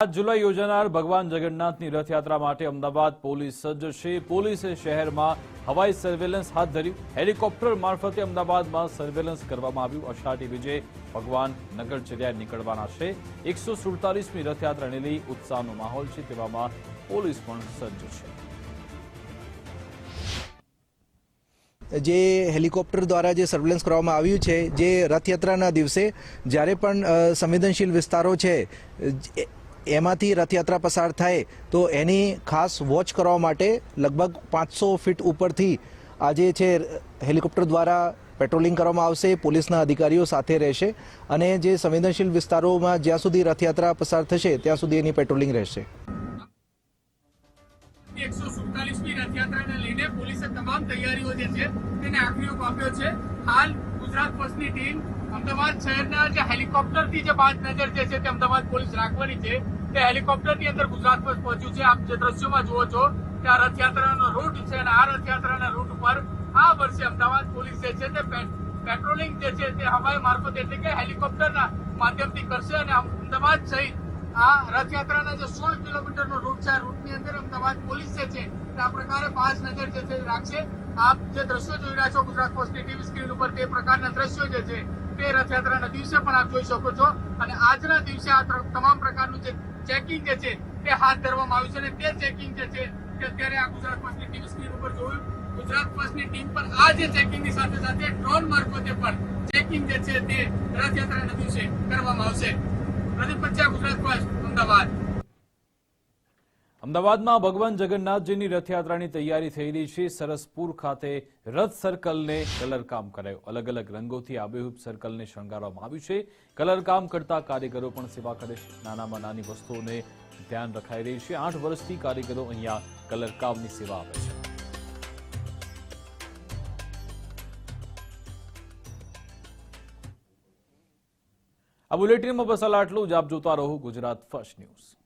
સાત જુલાઈ યોજાનાર ભગવાન જગન્નાથની રથયાત્રા માટે અમદાવાદ પોલીસ સજ્જ છે પોલીસે શહેરમાં હવાઈ સર્વેલન્સ હાથ ધર્યું. હેલિકોપ્ટર મારફતે અમદાવાદમાં સર્વેલન્સ કરવામાં આવ્યું. અષાઢી બીજે ભગવાન નગરચર્યા નીકળવાના છે. એકસો સુડતાલીસમી રથયાત્રાને લઈ ઉત્સાહનો માહોલ છે તેવામાં પોલીસ પણ સજ્જ છે. જે હેલિકોપ્ટર દ્વારા જે સર્વેલન્સ કરવામાં આવ્યું છે, જે રથયાત્રાના દિવસે જ્યારે પણ સંવેદનશીલ વિસ્તારો છે એમાંથી રથયાત્રા પસાર થાય તો એની ખાસ વોચ કરવા માટે લગભગ પાંચસો ફીટ ઉપરથી આજે છે, હેલિકોપ્ટર દ્વારા પેટ્રોલિંગ કરવામાં આવશે, પોલીસના અધિકારીઓ સાથે રહેશે અને જે સંવેદનશીલ વિસ્તારોમાં જ્યાં સુધી રથયાત્રા પસાર થશે, ત્યાં સુધી એની પેટ્રોલિંગ રહેશે. તમામ તૈયારીઓ જે છે, તેને આખરી આપ્યો છે. હાલ ગુજરાત બસની ટીમ અમદાવાદ શહેરના જે હેલિકોપ્ટરથી જે બાદ નજર જે છે તે અમદાવાદ પોલીસ રાખવાની છે. તે હેલિકોપ્ટરની અંદર ગુજરાત બસ પહોંચ્યું છે. આપ જે દ્રશ્યોમાં જુઓ છો કે આ રથયાત્રાનો રૂટ છે અને આ રથયાત્રાના રૂટ ઉપર આ વર્ષે અમદાવાદ પોલીસ જે છે તે પેટ્રોલિંગ જે છે તે હવાઈ મારફત એટલે કે હેલિકોપ્ટરના માધ્યમથી કરશે અને અમદાવાદ સહિત આ રથયાત્રાના જે સોળ કિલોમીટરનો રૂટ છે, આ રૂટની અંદર અમદાવાદ પોલીસ જે છે તે આ પ્રકારે પાંચ નજર જે છે રાખશે. આપ જે દ્રશ્યો જોઈ રહ્યા છો ગુજરાત પોસ્ટની ટીવી સ્ક્રીન ઉપર તે પ્રકારના દ્રશ્યો જે છે તે રથયાત્રાના દિવસે પણ આપ જોઈ શકો છો. અને આજના દિવસે આ તમામ પ્રકારનું જે ચેકિંગ જે છે તે હાથ ધરવામાં આવ્યું છે. અને તે ચેકિંગ જે છે તે અત્યારે આ ગુજરાત પોસ્ટની ટીવી સ્ક્રીન ઉપર જોયું. ગુજરાત પોસ્ટની ટીમ પણ આ જે ચેકિંગની સાથે સાથે ડ્રોન મારફતે પણ ચેકિંગ જે છે, તે રથયાત્રાના દિવસે કરવામાં આવશે. પ્રદીપ પંચા, ગુજરાત પોસ્ટ અમદાવાદ. અમદાવાદમાં ભગવાન જગન્નાથજીની રથયાત્રાની તૈયારી થયેલી છે. સરસપુર ખાતે રથ સર્કલને કલરકામ કરાયું. અલગ અલગ રંગોથી આબેહૂબ સર્કલને શણગારવામાં આવ્યું છે. કલરકામ કરતા કારીગરો પણ સેવા કરે છે. નાનામાં નાની વસ્તુઓને ધ્યાન રખાઈ રહી છે. આઠ વર્ષથી કારીગરો અહીંયા કલરકામની સેવા આપે છે. આ બુલેટિનમાં બસ આટલું જ આપ જોતા રહો ગુજરાત ફર્સ્ટ ન્યૂઝ.